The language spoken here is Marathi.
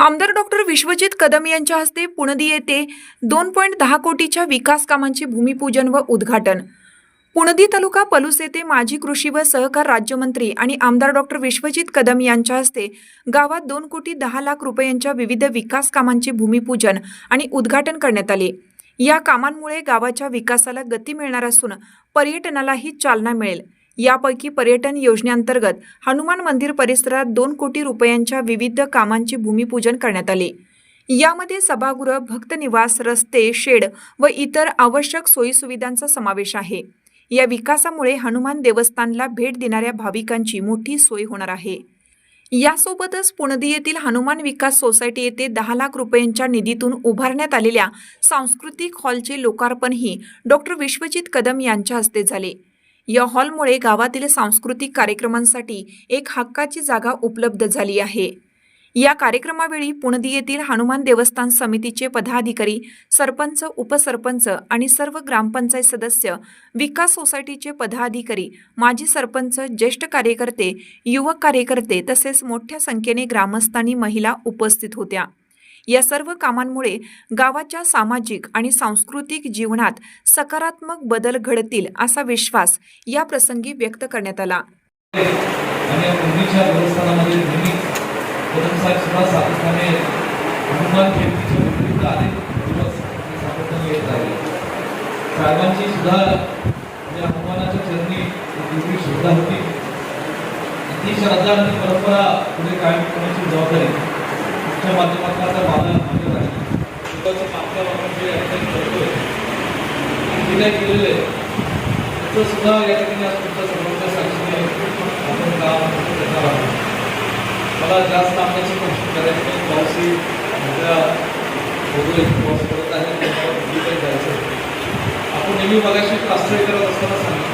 आमदार डॉक्टर विश्वजित कदम यांच्या हस्ते पुणदी येथे दोन पॉईंट दहा कोटीच्या विकास कामांचे भूमिपूजन व उद्घाटन. पुणदी तालुका पलूस येथे माजी कृषी व सहकार राज्यमंत्री आणि आमदार डॉक्टर विश्वजित कदम यांच्या हस्ते गावात दोन कोटी दहा लाख रुपयांच्या विविध विकास कामांचे भूमिपूजन आणि उद्घाटन करण्यात आले. या कामांमुळे गावाच्या विकासाला गती मिळणार असून पर्यटनालाही चालना मिळेल. यापैकी पर्यटन योजनेअंतर्गत हनुमान मंदिर परिसरात दोन कोटी रुपयांच्या विविध कामांचे भूमिपूजन करण्यात आले. यामध्ये सभागृह भक्तनिवास रस्ते शेड व इतर आवश्यक सोयीसुविधांचा समावेश आहे. या विकासामुळे हनुमान देवस्थानला भेट देणाऱ्या भाविकांची मोठी सोय होणार आहे. यासोबतच पुणदी येथील हनुमान विकास सोसायटी येथे दहा लाख रुपयांच्या निधीतून उभारण्यात आलेल्या सांस्कृतिक हॉलचे लोकार्पणही डॉक्टर विश्वजित कदम यांच्या हस्ते झाले. या हॉलमुळे गावातील सांस्कृतिक कार्यक्रमांसाठी एक हक्काची जागा उपलब्ध झाली आहे. या कार्यक्रमावेळी पुणदी येथील हनुमान देवस्थान समितीचे पदाधिकारी सरपंच उपसरपंच आणि सर्व ग्रामपंचायत सदस्य विकास सोसायटीचे पदाधिकारी माजी सरपंच ज्येष्ठ कार्यकर्ते युवक कार्यकर्ते तसेच मोठ्या संख्येने ग्रामस्थांनी महिला उपस्थित होत्या. या सर्व कामांमुळे गावाच्या सामाजिक आणि सांस्कृतिक जीवनात सकारात्मक बदल घडतील असा विश्वास या प्रसंगी व्यक्त करण्यात आला. साहेबांची सुद्धा म्हणजे हनुमानाच्या चरणी श्रद्धा होती. ती श्रद्धा आणि परंपरा पुढे कायम करण्याची जबाबदारी तुमच्या माध्यमातून आता मला मान्य आहे स्वतःचं मागच्या आपण जे आपण करतोय. आणि जे केलेलं आहे त्याचं सुद्धा या ठिकाणी आज तुमच्या सर्वांच्या साक्षीने आपण काम करणार आहोत? मला जास्त आमच्याची गोष्ट करायची नाही. पाऊसही मोठ्या बघूया पाऊस पडत आहे त्याच्यावर काही जायचं आपण नेहमी मगाशी प्रास्ताविक करत असताना सांगितलं.